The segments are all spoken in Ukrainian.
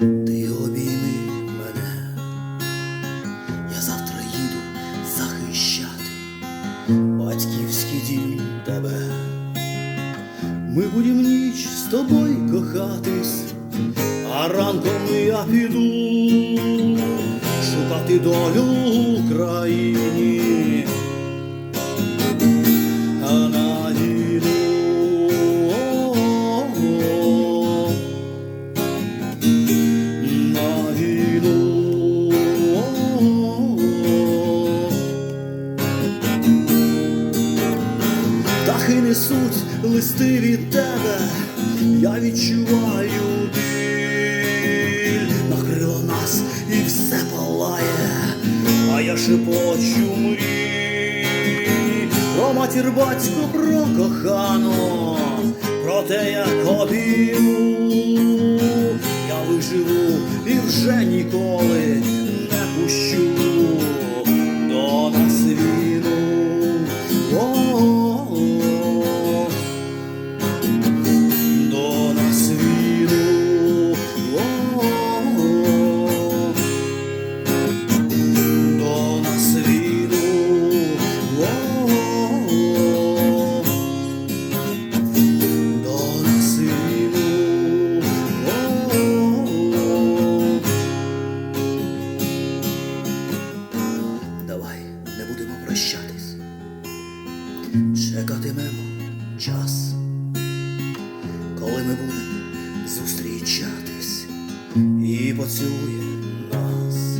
ти обійми мене, я завтра їду захищати батьківський дім тебе. Ми будем ніч з тобою кохатись, а ранком я піду шукати долю в Україні. Несуть листи від тебе, я відчуваю біль, накрило нас і все палає, а я шепочу мрій про матір батько, про кохану, про те, як обійму Чекатимемо час, коли ми будемо зустрічатись і поцілує нас.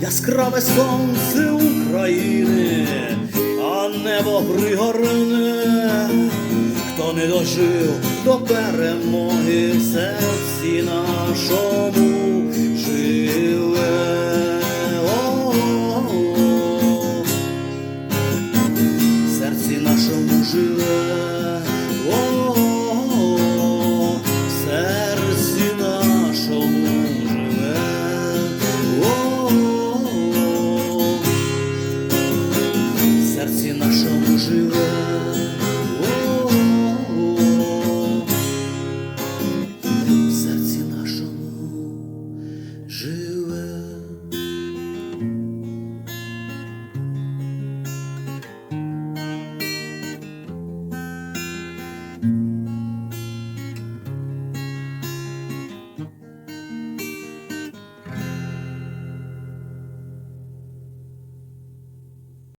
Яскраве сонце України, а небо пригорне, хто не дожив до перемоги в серці нашому.